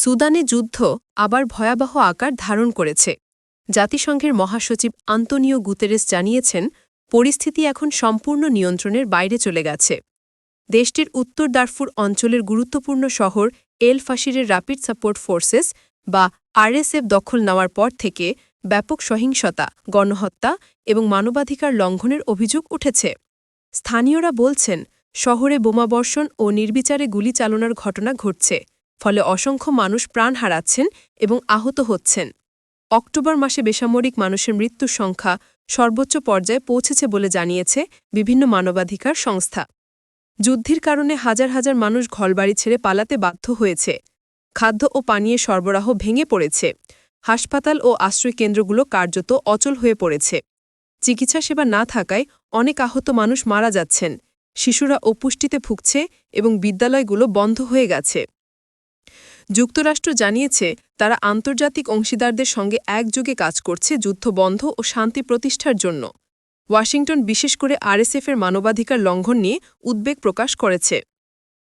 সুদানে যুদ্ধ আবার ভয়াবহ আকার ধারণ করেছে। জাতিসংঘের মহাসচিব আন্তনিও গুতেরেস জানিয়েছেন, পরিস্থিতি এখন সম্পূর্ণ নিয়ন্ত্রণের বাইরে চলে গেছে। দেশটির উত্তর দারফুর অঞ্চলের গুরুত্বপূর্ণ শহর এল ফাশিরের র্যাপিড সাপোর্ট ফোর্সেস বা আরএসএফ দখল নেওয়ার পর থেকে ব্যাপক সহিংসতা, গণহত্যা এবং মানবাধিকার লঙ্ঘনের অভিযোগ উঠেছে। স্থানীয়রা বলছেন, শহরে বোমাবর্ষণ ও নির্বিচারে গুলি চালনার ঘটনা ঘটছে। ফলে অসংখ্য মানুষ প্রাণ হারাচ্ছেন এবং আহত হচ্ছেন। অক্টোবর মাসে বেসামরিক মানুষের মৃত্যুর সংখ্যা সর্বোচ্চ পর্যায়ে পৌঁছেছে বলে জানিয়েছে বিভিন্ন মানবাধিকার সংস্থা। যুদ্ধের কারণে হাজার হাজার মানুষ ঘরবাড়ি ছেড়ে পালাতে বাধ্য হয়েছে। খাদ্য ও পানীয় সরবরাহ ভেঙে পড়েছে। হাসপাতাল ও আশ্রয়কেন্দ্রগুলো কার্যত অচল হয়ে পড়েছে। চিকিৎসা সেবা না থাকায় অনেক আহত মানুষ মারা যাচ্ছেন। শিশুরা অপুষ্টিতে ভুগছে এবং বিদ্যালয়গুলো বন্ধ হয়ে গেছে। যুক্তরাষ্ট্র জানিয়েছে, তারা আন্তর্জাতিক অংশীদারদের সঙ্গে একযোগে কাজ করছে যুদ্ধ বন্ধ ও শান্তি প্রতিষ্ঠার জন্য। ওয়াশিংটন বিশেষ করে আরএসএফের মানবাধিকার লঙ্ঘন নিয়ে উদ্বেগ প্রকাশ করেছে।